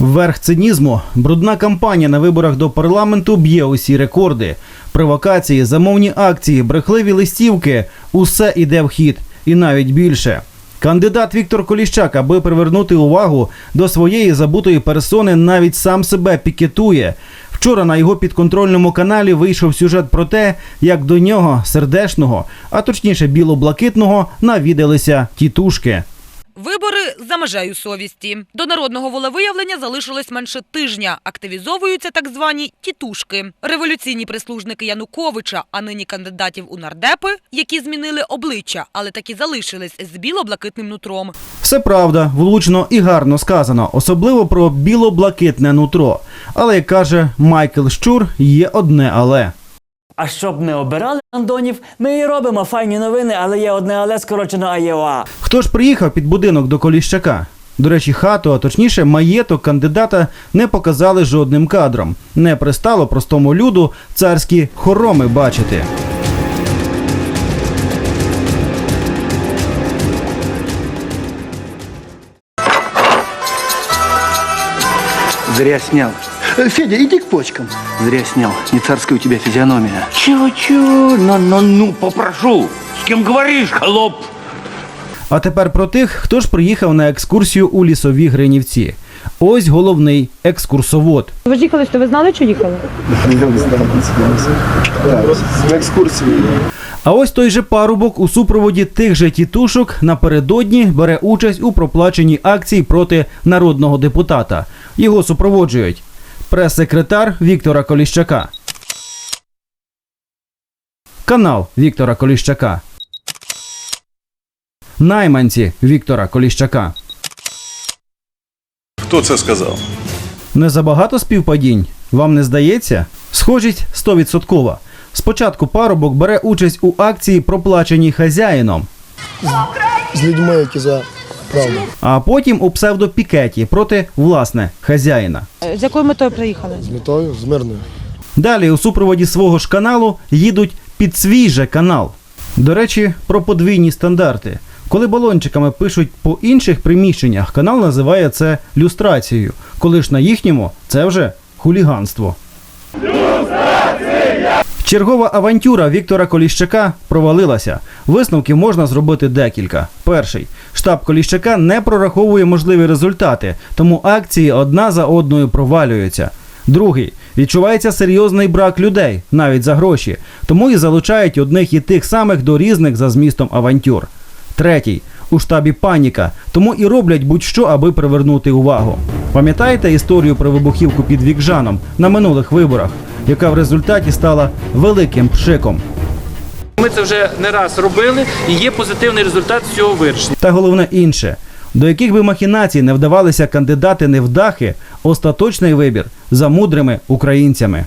Верх цинізму, брудна кампанія на виборах до парламенту б'є усі рекорди. Провокації, замовні акції, брехливі листівки усе іде в хід, і навіть більше. Кандидат Віктор Коліщак, аби привернути увагу до своєї забутої персони, навіть сам себе пікетує. Вчора на його підконтрольному каналі вийшов сюжет про те, як до нього, сердешного, а точніше біло-блакитного, навідалися тітушки. За межею совісті. До народного волевиявлення залишилось менше тижня. Активізовуються так звані тітушки. Революційні прислужники Януковича, а нині кандидатів у нардепи, які змінили обличчя, але таки залишились з біло-блакитним нутром. Все правда, влучно і гарно сказано, особливо про біло-блакитне нутро. Але як каже Майкл Щур, є одне але. А щоб не обирали Андонів, ми і робимо файні новини, але є одне але скорочено АЄОА. Хто ж приїхав під будинок до Коліщака? До речі, хату, а точніше, маєток кандидата не показали жодним кадром. Не пристало простому люду царські хороми бачити. Зря снял. Э, Федя, иди к почкам. Зря снял. Не царская у тебя физиономия. Чего-чего? Ну-ну-ну, попрошу. С кем говоришь, холоп? А тепер про тих, хто ж приїхав на екскурсію у лісові Гринівці. Ось головний екскурсовод. Ви ж їхали, то ви знали, що їхали? На екскурсії. А ось той же парубок у супроводі тих же тітушок напередодні бере участь у проплаченій акції проти народного депутата. Його супроводжують прес-секретар Віктора Коліщака, канал Віктора Коліщака, найманці Віктора Коліщака. Хто це сказав? Не забагато співпадінь? Вам не здається? Схожість 100%. Спочатку парубок бере участь у акції, проплаченій хазяїном. З людьми, які за правду. а потім у псевдопікеті проти власне хазяїна. З якою метою приїхали? З метою, з мирною. Далі у супроводі свого ж каналу їдуть під свій же канал. До речі, про подвійні стандарти. Коли балончиками пишуть по інших приміщеннях, канал називає це люстрацією. Коли ж на їхньому це вже хуліганство. Чергова авантюра Віктора Коліщака провалилася. Висновків можна зробити декілька. Перший штаб Коліщака не прораховує можливі результати, тому акції одна за одною провалюються. Другий відчувається серйозний брак людей, навіть за гроші, тому і залучають одних і тих самих до різних за змістом авантюр. Третій у штабі паніка, тому і роблять будь-що, аби привернути увагу. Пам'ятаєте історію про вибухівку під Вікжаном на минулих виборах, яка в результаті стала великим пшиком? Ми це вже не раз робили, і є позитивний результат з цього вирішення. Та головне інше. До яких би махінацій не вдавалися кандидати невдахи, остаточний вибір за мудрими українцями.